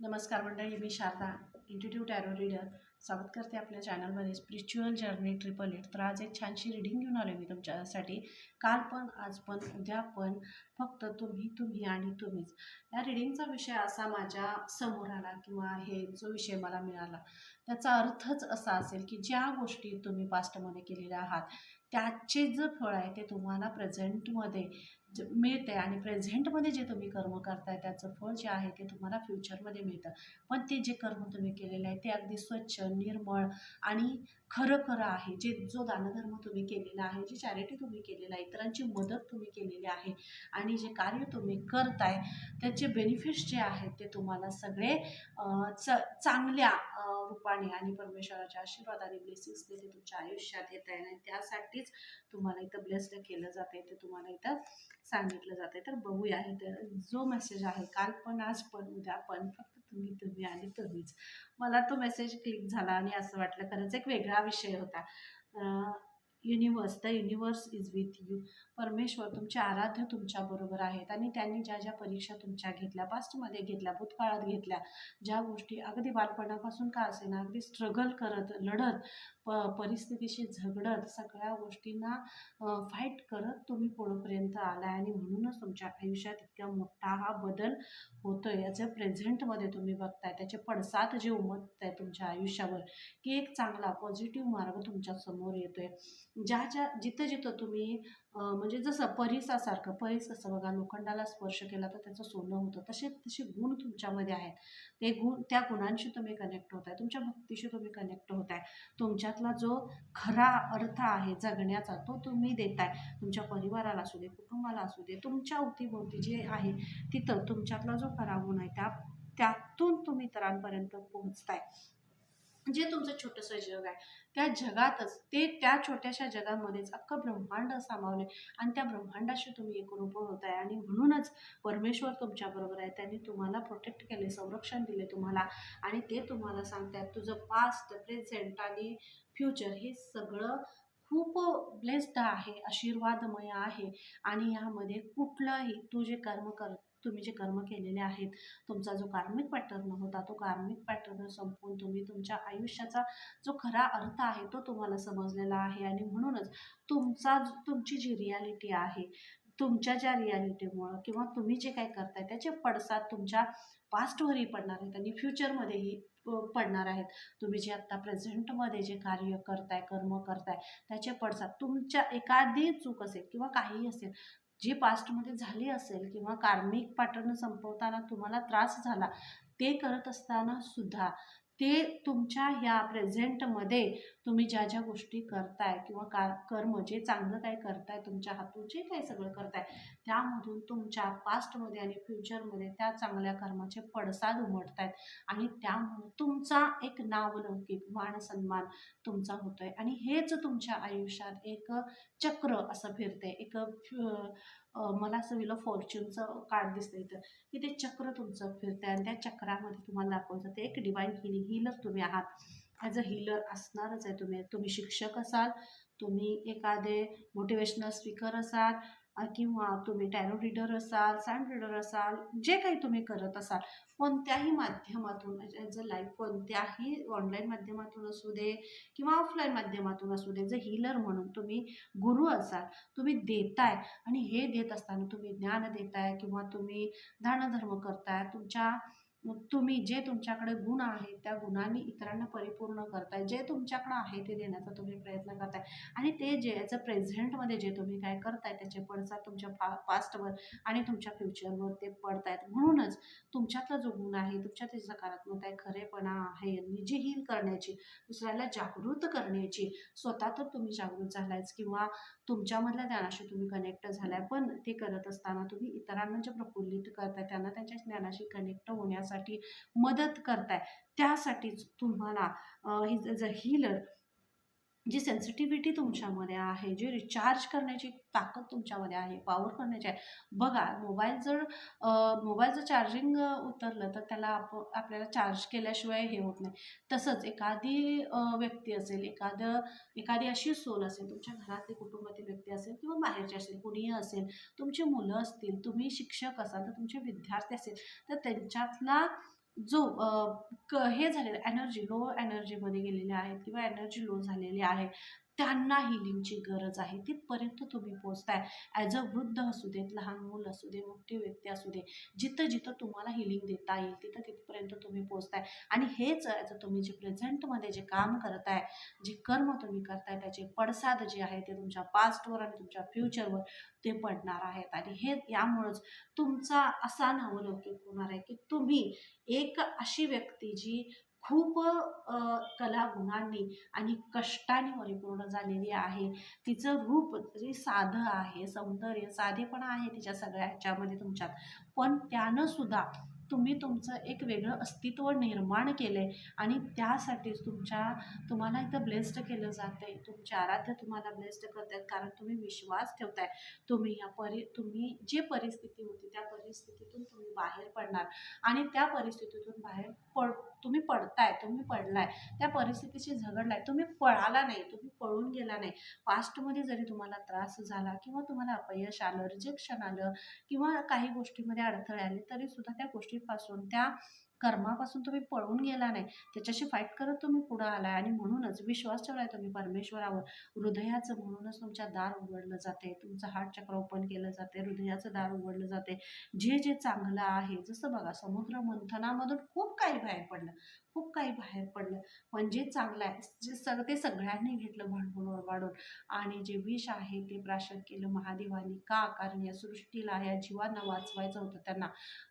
नमस्कार मंडळी मी शारदा इंटिट्यू टॅरो रीडर स्वागत करते आपल्या चॅनलमध्ये स्पिरिच्युअल जर्नी ट्रिपल एट तर आज एक छानशी रिडिंग घेऊन आलो मी तुमच्यासाठी. काल पण आज पण उद्या पण फक्त तुम्ही तुम्ही आणि तुम्हीच. या रिडिंगचा विषय असा माझ्यासमोर आला किंवा हे जो विषय मला मिळाला त्याचा अर्थच असा असेल की ज्या गोष्टी तुम्ही पास्टमध्ये केलेल्या आहात त्याचे जे फळ आहे ते तुम्हाला प्रेझेंटमध्ये मिळते आणि प्रेझेंटमध्ये जे तुम्ही कर्म करताय त्याचं फळ जे आहे ते तुम्हाला फ्युचरमध्ये मिळतं. पण ते जे कर्म तुम्ही केलेलं आहे ते अगदी स्वच्छ निर्मळ आणि खरं खरं आहे. जे जो दानधर्म तुम्ही केलेला आहे जी चॅरिटी तुम्ही केलेलं आहे इतरांची मदत तुम्ही केलेली आहे आणि जे कार्य तुम्ही करताय त्याचे बेनिफिट्स जे आहेत ते तुम्हाला सगळे च चांगल्या रूपाने आणि परमेश्वराच्या आशीर्वादाने ब्लेसिंग्स ते तुमच्या आयुष्यात येत आहे आणि त्यासाठीच तुम्हाला इथं ब्लेस्ड केलं जातं ते तुम्हाला इथं सांगितलं जाते तर बघूया. तर जो मेसेज आहे काल पण आज पण उद्या पण फक्त तुम्ही तुम्ही आणि तुम्हीच. मला तो मेसेज क्लिक झाला आणि असं वाटलं खरंच एक वेगळा विषय होता. Universe the universe is with you परमेश्वर तुमचे आराध्य तुमच्याबरोबर आहेत आणि त्यांनी ज्या ज्या परीक्षा तुमच्या घेतल्या पास्टमध्ये घेतल्या भूतकाळात घेतल्या ज्या गोष्टी अगदी बालपणापासून का असेना अगदी स्ट्रगल करत लढत प परिस्थितीशी झगडत सगळ्या गोष्टींना फाईट करत तुम्ही पुढंपर्यंत आलाय आणि म्हणूनच तुमच्या आयुष्यात इतका मोठा हा बदल होतो आहे याचं प्रेझेंटमध्ये तुम्ही बघताय. त्याचे पडसाद जे उमटत आहे तुमच्या आयुष्यावर की एक चांगला पॉझिटिव्ह मार्ग तुमच्यासमोर येतोय. ज्या ज्या जिथं जिथं तुम्ही म्हणजे जसं परिसासारखं परिस कसं बघा लोखंडाला स्पर्श केला तर त्याचं सोनं होतं. तसे तसे गुण तुमच्यामध्ये आहेत. ते गुण त्या गुणांशी तुम्ही कनेक्ट होत आहे तुमच्या भक्तीशी तुम्ही कनेक्ट होत आहे तुमच्यातला जो खरा अर्थ आहे जगण्याचा तो तुम्ही देताय. तुमच्या परिवाराला असू दे कुटुंबाला असू दे तुमच्या अवतीभोवती जे आहे तिथं तुमच्यातला जो खरा गुण आहे त्या त्यातून तुम्ही इतरांपर्यंत पोहोचताय. जे तुमचं छोटंसं जग आहे त्या जगातच ते त्या छोट्याशा जगामध्येच अख्खं ब्रह्मांड सामावले आणि त्या ब्रह्मांडाशी तुम्ही एकरूप होत आहे आणि म्हणूनच परमेश्वर तुमच्याबरोबर आहे. त्यांनी तुम्हाला प्रोटेक्ट केले संरक्षण दिले तुम्हाला आणि ते तुम्हाला सांगतात तुझं पास्ट प्रेझेंट आणि फ्युचर हे सगळं खूप ब्लेस्ड आहे आशीर्वादमय आहे आणि यामध्ये कुठलंही तू जे कर्म कर तुम्ही जे कर्म केलेले आहेत तुमचा जो कार्मिक पॅटर्न होता तो कार्मिक पॅटर्न संपून तुम्ही तुमच्या आयुष्याचा जो खरा अर्थ आहे तो तुम्हाला समजलेला आहे. आणि म्हणूनच तुमचा तुमची जी रियालिटी आहे तुमच्या ज्या रियालिटीमुळं किंवा तुम्ही जे काय करताय त्याचे पडसाद तुमच्या पास्टवरही पडणार आहेत आणि फ्युचरमध्येही पडणार आहेत. तुम्ही जे आत्ता प्रेझेंटमध्ये जे कार्य करताय कर्म करताय त्याचे पडसाद तुमच्या एखादी चूक असेल किंवा काहीही असेल जी पास्टमध्ये झाली असेल किंवा कार्मिक पॅटर्न संपवताना तुम्हाला त्रास झाला ते करत असताना सुद्धा ते तुमच्या ह्या प्रेझेंटमध्ये तुम्ही ज्या ज्या गोष्टी करताय किंवा का कर्म जे चांगलं काय करताय तुमच्या हातून जे काही सगळं करताय त्यामधून तुमच्या पास्टमध्ये आणि फ्युचरमध्ये त्या चांगल्या कर्माचे पडसाद उमटत आहेत आणि त्यामुळे तुमचा एक नावलौकिक मान सन्मान तुमचा होतोय. आणि हेच तुमच्या आयुष्यात एक चक्र असं फिरते एक फ्यु- मला असं विलं फॉर्च्यूनचं कार्ड दिसतं इथं की ते चक्र तुमचं फिरतंय आणि त्या चक्रामध्ये तुम्हाला दाखवलं ते एक डिवाईन हिलिंग हिलर तुम्ही आहात. ॲज अ हिलर असणारच आहे तुम्ही. तुम्ही शिक्षक असाल तुम्ही एखादे मोटिवेशनल स्पीकर असाल किंवा तुम्ही टॅरो रीडर असाल सँड रीडर असाल जे काही तुम्ही करत असाल कोणत्याही माध्यमातून म्हणजे ॲज अ लाईफ कोणत्याही ऑनलाईन माध्यमातून असू दे किंवा ऑफलाईन माध्यमातून असू दे जे हिलर म्हणून तुम्ही गुरु असाल तुम्ही देताय आणि हे देत असताना तुम्ही ज्ञान देताय किंवा तुम्ही दानधर्म करताय तुमच्या तुम्ही जे तुमच्याकडे गुण आहेत त्या गुणांनी इतरांना परिपूर्ण करताय. जे तुमच्याकडं आहे ते देण्याचा तुम्ही प्रयत्न करताय. आणि ते जे याचं प्रेझेंटमध्ये जे तुम्ही काय करताय त्याचे पडसाद तुमच्या पा पास्टवर आणि तुमच्या फ्युचरवर ते पडतायत. म्हणूनच तुमच्यातला जो गुण आहे तुमच्यात जी सकारात्मकता आहे खरेपणा आहे निजी हील करण्याची दुसऱ्याला जागृत करण्याची स्वतः तर तुम्ही जागृत झालायच किंवा तुमच्यामधल्या ज्ञानाशी तुम्ही कनेक्ट झालाय पण ते करत असताना तुम्ही इतरांना जे प्रफुल्लित करताय त्यांना त्यांच्या ज्ञानाशी कनेक्ट होण्यासाठी मदत करताय. त्यासाठीच तुम्हाला ही अ हिलर जी सेन्सिटिव्हिटी तुमच्यामध्ये आहे जी रिचार्ज करण्याची ताकद तुमच्यामध्ये आहे पॉवर करण्याची आहे बघा मोबाईल जर मोबाईलचं चार्जिंग उतरलं तर त्याला आप आपल्याला चार्ज केल्याशिवाय हे होत नाही. तसंच एखादी व्यक्ती असेल एखादं एखादी अशी सोल असेल तुमच्या घरातली कुटुंबातील व्यक्ती असेल किंवा बाहेरची असेल कुणीही असेल तुमची मुलं असतील तुम्ही शिक्षक असाल तर तुमचे विद्यार्थी असेल तर त्यांच्यातला जो क हे झालेलं एनर्जी लो एनर्जीमध्ये गेलेले आहेत किंवा एनर्जी लो झालेली आहे. त्यांना हिलिंगची गरज आहे. तिथपर्यंत तुम्ही पोचताय ॲज अ वृद्ध असू देत लहान मूल असू दे मोठी व्यक्ती असू दे जिथं जिथं तुम्हाला हिलिंग देता येईल तिथं तिथपर्यंत तुम्ही पोचताय आणि हेच ॲज अ तुम्ही जे प्रेझेंटमध्ये जे काम करताय जे कर्म तुम्ही करताय त्याचे पडसाद जे आहे ते तुमच्या पास्टवर आणि तुमच्या फ्युचरवर ते पडणार आहेत. आणि हे यामुळंच तुमचा असा नावलौकिक होणार आहे की तुम्ही एक अशी व्यक्ती जी खूप कलागुणांनी आणि कष्टाने परिपूर्ण झालेली आहे. तिचं रूप जे साधं आहे सौंदर्य साधेपणा आहे तिच्या सगळ्या ह्याच्यामध्ये तुमच्यात. पण त्यानं सुद्धा तुम्ही तुमचं एक वेगळं अस्तित्व निर्माण केलं आहे आणि त्यासाठीच तुमच्या तुम्हाला इथं ब्लेस्ड केलं जातं आहे तुमचे आराध्य तुम्हाला ब्लेस्ड करत आहेत कारण तुम्ही विश्वास ठेवताय. तुम्ही या परि तुम्ही जे परिस्थिती होती त्या परिस्थितीतून तुम्ही बाहेर पडणार आणि त्या परिस्थितीतून बाहेर पड तुम्ही पडताय तुम्ही पडलाय. त्या परिस्थितीशी झगडलाय. तुम्ही पळाला नाही तुम्ही पळून गेला नाही. पास्टमध्ये जरी तुम्हाला त्रास झाला किंवा तुम्हाला अपयश आलं रिजेक्शन आलं किंवा काही गोष्टीमध्ये अडथळे आले तरी सुद्धा त्या गोष्टीपासून त्या कर्मापासून तुम्ही पळून गेला नाही. त्याच्याशी फाईट करत तुम्ही पुढं आलाय आणि म्हणूनच विश्वास ठेवलाय तुम्ही परमेश्वरावर हृदयाचं म्हणूनच तुमच्या दार उघडलं जाते. तुमचं हार्ट चक्र ओपन केलं जाते. हृदयाचं दार उघडलं जाते. जे जे चांगलं आहे जसं बघा समुद्र मंथनामधून खूप काही बाहेर पडलं. खूप काही बाहेर पडलं. पण जे चांगलं आहे जे सग ते सगळ्यांनी घेतलं भांडवल वाढून आणि जे विष आहे ते प्राशन केलं महादेवानी. का? कारण या सृष्टीला या जीवांना वाचवायचं होतं त्यांना.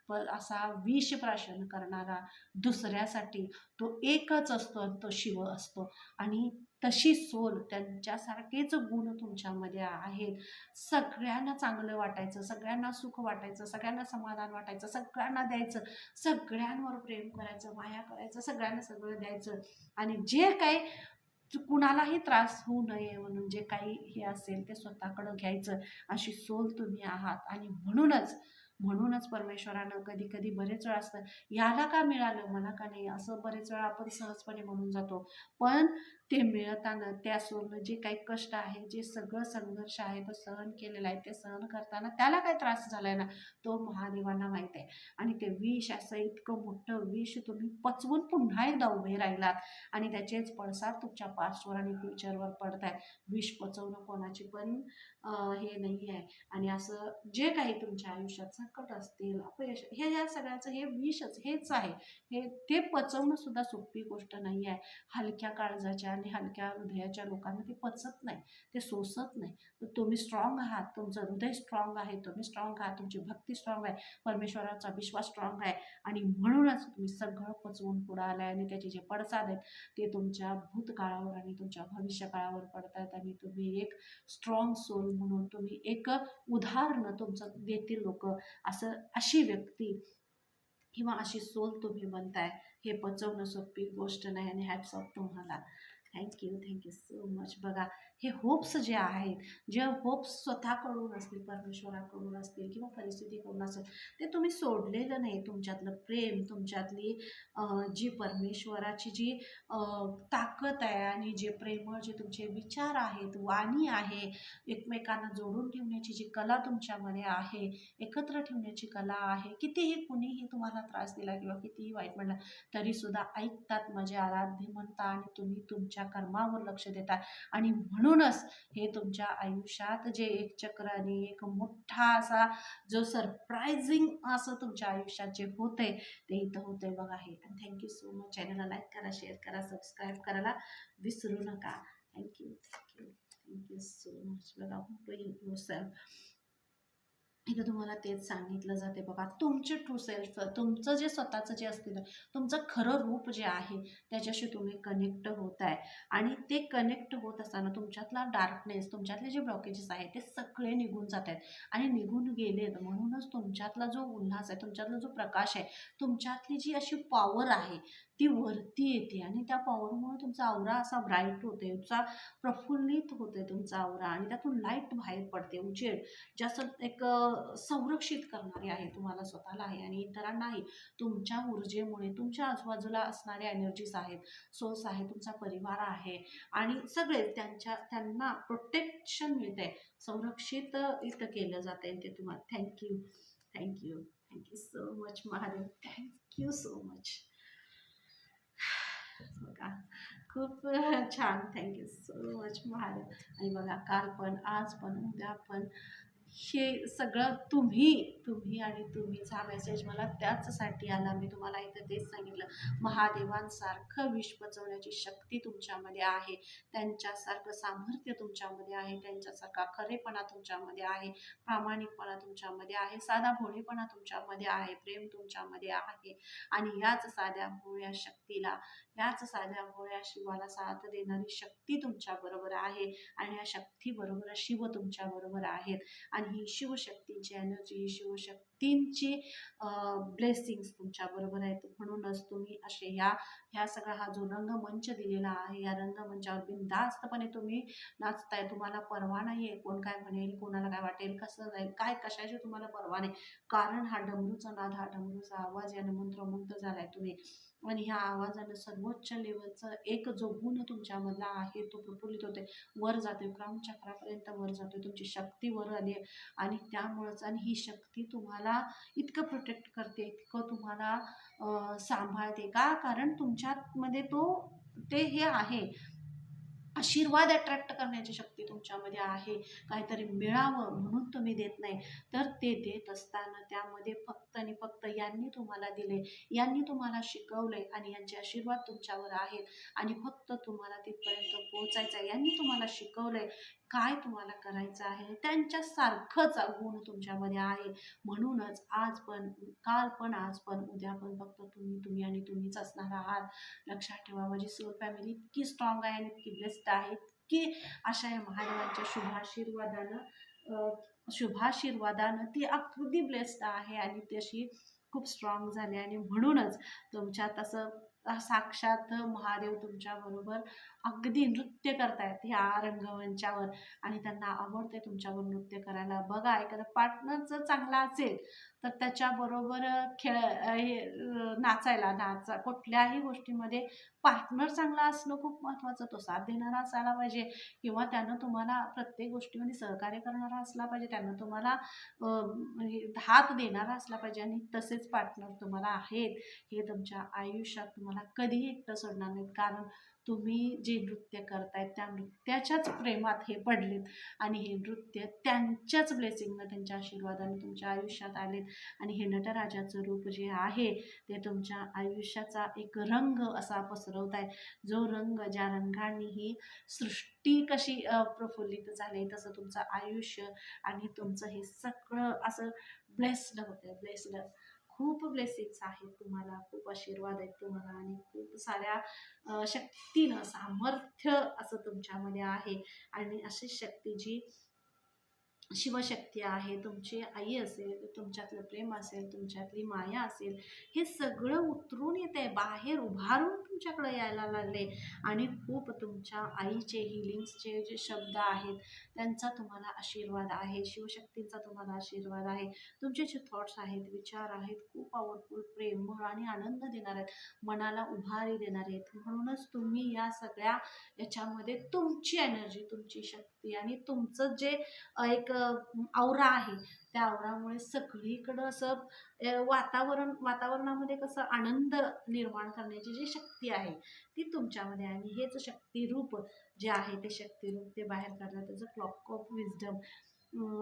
प असा विष प्राशन करणारा दुसऱ्यासाठी तो एकच असतो आणि तो शिव असतो. आणि तशी सोल त्यांच्यासारखेच गुण तुमच्यामध्ये आहेत. सगळ्यांना चांगलं वाटायचं सगळ्यांना सुख वाटायचं सगळ्यांना समाधान वाटायचं सगळ्यांना द्यायचं सगळ्यांवर प्रेम करायचं माया करायचं सगळ्यांना सगळं द्यायचं. आणि जे काही कुणालाही त्रास होऊ नये म्हणून जे काही हे असेल ते स्वतःकडं घ्यायचं. अशी सोल तुम्ही आहात. आणि म्हणूनच म्हणूनच परमेश्वरानं कधी कधी बरेच वेळा असतं याला का मिळालं? मला का नाही? असं बरेच वेळा आपण सहजपणे म्हणून जातो. पण ते मिळताना त्या जे काही कष्ट आहे जे सगळं संघर्ष आहे तो सहन केलेला आहे ते सहन करताना त्याला काय त्रास झाला आहे ना तो महादेवांना माहीत आहे. आणि ते विष असं इतकं मोठं विष तुम्ही पचवून पुन्हा एकदा उभे राहिलात. आणि त्याचेच पडसाद तुमच्या पास्टवर आणि फ्युचरवर पडत आहेत विष पचवणं कोणाची पण हे नाही आहे आणि असं जे काही तुमच्या आयुष्यात संकट असतील अपयश हे या सगळ्याचं हे विषच हेच आहे. हे ते पचवणं सुद्धा सोपी गोष्ट नाही आहे हलक्या काळजाच्या आणि हलक्या हृदयाच्या लोकांना ते पचत नाही ते सोसत नाही. तर तुम्ही स्ट्रॉंग आहात तुमचं हृदय स्ट्रॉंग आहे तुम्ही स्ट्रॉंग आहात तुमची भक्ती स्ट्रॉंग आहे परमेश्वराचा विश्वास स्ट्रॉंग आहे आणि म्हणूनच तुम्ही सगळं पचवून पुढं आलाय आणि त्याचे जे पडसाद आहेत ते तुमच्या भूतकाळावर आणि तुमच्या भविष्यकाळावर पडतात आणि तुम्ही एक स्ट्रॉंग सोल म्हणून तुम्ही एक उदाहरणं तुमचं देतील लोक. असं अशी व्यक्ती किंवा अशी सोल तुम्ही बनताय हे पचवणं सोपी गोष्ट नाही आणि हॅट्स ऑफ तुम्हाला. Thank you thank you so much बघा हे होप्स जे आहेत जे होप्स स्वतःकडून असतील परमेश्वराकडून असतील किंवा परिस्थितीकडून असेल ते तुम्ही सोडलेलं नाही. तुमच्यातलं प्रेम तुमच्यातली जी परमेश्वराची जी ताकद आहे आणि जे प्रेमळ जे तुमचे विचार आहेत वाणी आहे एकमेकांना जोडून ठेवण्याची जी कला तुमच्यामध्ये आहे एकत्र ठेवण्याची कला आहे कितीही कुणीही तुम्हाला त्रास दिला किंवा कितीही वाईट म्हणला तरीसुद्धा ऐकतात माझे आराध्य म्हणता आणि तुम्ही तुमच्या कर्मावर लक्ष देता. आणि म्हणूनच हे तुमच्या आयुष्यात जे एक चक्र आणि एक मोठा असा जो सरप्रायझिंग असं तुमच्या आयुष्यात जे होतंय ते इथं होतंय बघा हे. आणि थँक्यू सो मच चॅनलला लाईक करा शेअर करा सबस्क्राईब करायला विसरू नका. Thank you thank you thank you so much बघा सेल्फ इथं तुम्हाला तेच सांगितलं जाते बघा. तुमचे ट्रू सेल्फ तुमचं जे स्वतःचं जे असतील तुमचं खरं रूप जे आहे त्याच्याशी तुम्ही कनेक्ट होत आहे आणि ते कनेक्ट होत असताना तुमच्यातला डार्कनेस तुमच्यातले जे ब्लॉकेजेस आहेत ते सगळे निघून जात आहेत आणि निघून गेलेत म्हणूनच तुमच्यातला जो उल्हास आहे तुमच्यातला जो प्रकाश आहे तुमच्यातली जी अशी पॉवर आहे ती वरती येते आणि त्या पॉवरमुळे तुमचा आवरा असा ब्राईट होते तुमचा प्रफुल्लित होते तुमचा आवरा आणि त्यातून लाइट बाहेर पडते उजेड. जास्त एक संरक्षित करणारी आहे तुम्हाला स्वतःला आहे आणि इतरांनाही. तुमच्या ऊर्जेमुळे तुमच्या आजूबाजूला असणाऱ्या एनर्जीज आहेत सोर्स आहे तुमचा परिवार आहे आणि सगळे त्यांच्या त्यांना प्रोटेक्शन मिळते संरक्षित इथं केलं जाते ते तुम्हाला thank you thank you thank you so much Mahadev. Thank you so much बघा खूप छान. थँक्यू सो मच महाराज आणि बघा काल पण आज पण उद्या पण. हे सगळं तुम्ही तुम्ही आणि तुम्हीचा मेसेज मला त्याचसाठी आला. मी तुम्हाला इथं तेच सांगितलं. महादेवांसारखं विष पचवण्याची शक्ती तुमच्यामध्ये आहे. त्यांच्यासारखं सामर्थ्य तुमच्यामध्ये आहे. त्यांच्यासारखा खरेपणा तुमच्यामध्ये आहे. प्रामाणिकपणा तुमच्यामध्ये आहे. साधा भोळेपणा तुमच्यामध्ये आहे. प्रेम तुमच्यामध्ये आहे. आणि याच साध्या भोळ्या शक्तीला याच साध्या भोळ्या शिवाला साथ देणारी शक्ती तुमच्याबरोबर आहे. आणि या शक्तीबरोबर शिव तुमच्याबरोबर आहेत. आणि ही शिवशक्तींची एनर्जी शिवशक्तींची ब्लेसिंग्स तुमच्याबरोबर आहेत. म्हणूनच तुम्ही असे या ह्या सगळा हा जो रंगमंच दिलेला आहे या रंगमंचावर बिनधास्तपणे तुम्ही नाचताय. तुम्हाला परवा नाही आहे कोण काय म्हणेल कोणाला काय वाटेल कसं जाईल काय कशाची तुम्हाला परवा नाही. कारण हा डमरूचा नाद हा डमरूचा आवाज यानं मंत्रमुग्ध झालाय तुम्ही. आणि ह्या आवाजानं सर्वोच्च लेवलचा एक जो गुण तुमच्यामधला आहे तो प्रफुल्लित होते वर जाते क्राऊन चक्रापर्यंत वर जाते तुमची शक्ती वर आली आहे. आणि त्यामुळंच आणि ही शक्ती तुम्हाला इतकं प्रोटेक्ट करते इतकं तुम्हाला सांभाळते का? कारण तुमच्यामध्ये तो ते हे आहे. आशीर्वाद अट्रॅक्ट करण्याची शक्ती तुमच्यामध्ये आहे. काहीतरी मिळावं म्हणून तुम्ही देत नाही. तर ते देत असताना त्यामध्ये फक्त आणि फक्त यांनी तुम्हाला दिले. यांनी तुम्हाला शिकवले आणि यांचे आशीर्वाद तुमच्यावर आहेत. आणि फक्त तुम्हाला तिथपर्यंत पोहोचायचं आहे यांनी तुम्हाला शिकवलंय काय तुम्हाला करायचं आहे? त्यांच्यासारखंच गुण तुमच्यामध्ये आहे. म्हणूनच आज पण काल पण आज पण उद्या पण फक्त तुम्ही तुम्ही आणि तुम्हीच असणार आहात. लक्षात ठेवा माझी सोल फॅमिली इतकी स्ट्रॉंग आहे आणि इतकी बेस्ट आहे. इतकी अशा या महादेवांच्या शुभाशीर्वादानं शुभाशीर्वादानं ती अगदी ब्लेस्ड आहे आणि तशी खूप स्ट्रॉंग झाली आणि म्हणूनच तुमच्यात असं साक्षात महादेव तुमच्याबरोबर अगदी नृत्य करतायत ह्या रंगमंचावर. आणि त्यांना आवडते तुमच्यावर नृत्य करायला. बघा एखादा पार्टनर जर चांगला असेल तर त्याच्याबरोबर खेळ हे नाचायला नाचा कुठल्याही गोष्टीमध्ये पार्टनर चांगला असणं खूप महत्त्वाचं तो साथ देणारा असायला पाहिजे. किंवा त्यानं तुम्हाला प्रत्येक गोष्टीमध्ये सहकार्य करणारा असला पाहिजे. त्यानं तुम्हाला म्हणजे हात देणारा असला पाहिजे. आणि तसेच पार्टनर तुम्हाला आहेत. हे तुमच्या आयुष्यात तुम्हाला कधीही एकटं सोडणार नाहीत. कारण तुम्ही जे नृत्य करतायत त्या नृत्याच्याच प्रेमात हे पडलेत आणि हे नृत्य त्यांच्याच ब्लेसिंगनं त्यांच्या आशीर्वादाने तुमच्या आयुष्यात आलेत. आणि हे नटराजाचं रूप जे आहे ते तुमच्या आयुष्याचा एक रंग असा पसरवत आहे जो रंग ज्या रंगाने ही सृष्टी कशी प्रफुल्लित झाली तसं तुमचं आयुष्य आणि तुमचं हे सगळं असं ब्लेस्ड होतं ब्लेस्ड खूप ब्लेसिंग्स आहेत तुम्हाला खूप आशीर्वाद आहेत तुम्हाला आणि खूप साऱ्या शक्तीनं सामर्थ्य असं तुमच्यामध्ये आहे. आणि अशी शक्ती जी शिवशक्ती आहे तुमची आई असेल तुमच्यातलं प्रेम असेल तुमच्यातली माया असेल हे सगळं उतरून येते बाहेर उभारून तुमच्याकडे यायला लागले. आणि खूप तुमच्या आईचे हिलिंग्सचे जे शब्द आहेत त्यांचा तुम्हाला आशीर्वाद आहे. शिवशक्तींचा तुम्हाला आशीर्वाद आहे. तुमचे जे थॉट्स आहेत विचार आहेत खूप पॉवरफुल प्रेमळ आणि आनंद देणार आहेत. मनाला उभारी देणार आहेत. म्हणूनच तुम्ही या सगळ्या याच्यामध्ये तुमची एनर्जी तुमची शक्ती आणि तुमचं जे एक आवरा आहे त्या आवरामुळे सगळीकडं असं वातावरण वातावरणामध्ये कसं आनंद निर्माण करण्याची जी शक्ती आहे ती तुमच्यामध्ये आणि हेच शक्तिरूप जे आहे ते शक्तिरूप ते बाहेर काढलं त्याचं क्लॉक ऑफ विजडम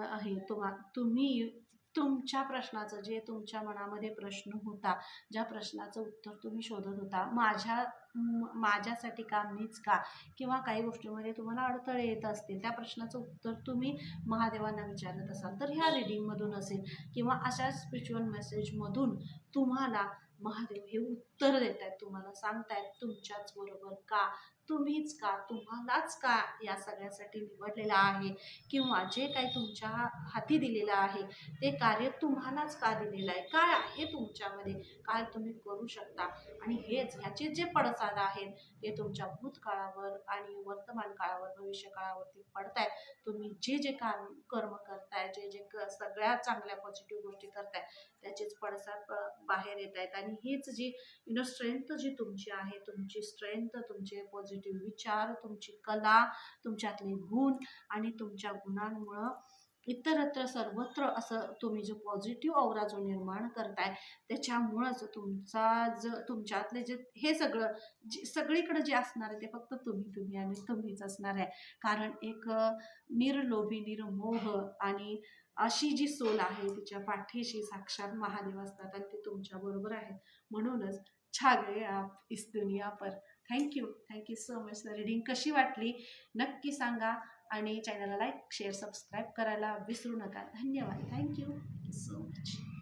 आहे तुम्हा तुम्ही तुमच्या प्रश्नाचं जे तुमच्या मनामध्ये प्रश्न होता ज्या प्रश्नाचं उत्तर तुम्ही शोधत होता माझ्या माझ्यासाठी का मीच का? किंवा काही गोष्टीमध्ये तुम्हाला अडथळे येत असतील त्या प्रश्नाचं उत्तर तुम्ही महादेवांना विचारत असाल तर ह्या रिडिंगमधून असेल किंवा अशा स्पिरिच्युअल मेसेजमधून तुम्हाला महादेव हे उत्तर देत आहेत तुम्हाला सांगतायत तुमच्याच बरोबर का? तुम्हीच का? तुम्हालाच का या सगळ्यासाठी निवडलेलं आहे? किंवा जे काही तुमच्या हाती दिलेलं आहे ते कार्य तुम्हालाच का दिलेलं आहे? काय आहे तुमच्यामध्ये? काय तुम्ही करू शकता? आणि हेच ह्याचे जे पडसाद आहेत ते तुमच्या भूतकाळावर आणि वर्तमान काळावर भविष्य काळावरती पडतायत. तुम्ही जे जे काम कर्म करताय जे जे क सगळ्या चांगल्या पॉझिटिव्ह गोष्टी करताय त्याचेच पडसाद प- बाहेर येत आहेत आणि हीच जी युनो स्ट्रेंथ जी तुमची आहे तुमची स्ट्रेंथ तुमचे पॉझिटिव्ह विचार तुमची कला तुमच्यातले गुण आणि तुमच्या गुणांमुळं इतरत्र सर्वत्र असं तुम्ही जो पॉझिटिव्ह औरा जो निर्माण करताय त्याच्यामुळंच तुमचा ज तुमच्यातले जे हे सगळं जे सगळीकडे जे असणार आहे ते फक्त तुम्ही तुम्ही आणि तुम्हीच असणार आहे. कारण एक निर्लोभी निर्मोह आणि अशी जी सोल आहे तिच्या पाठीशी साक्षात महादेव असतात आणि ते तुमच्याबरोबर आहेत. म्हणूनच छागळे आप इस दुनिया पर thank you thank you so much reading कशी वाटली? नक्की सांगा. आणि चॅनलला लाईक शेअर सबस्क्राईब करायला विसरू नका. धन्यवाद. Thank you so much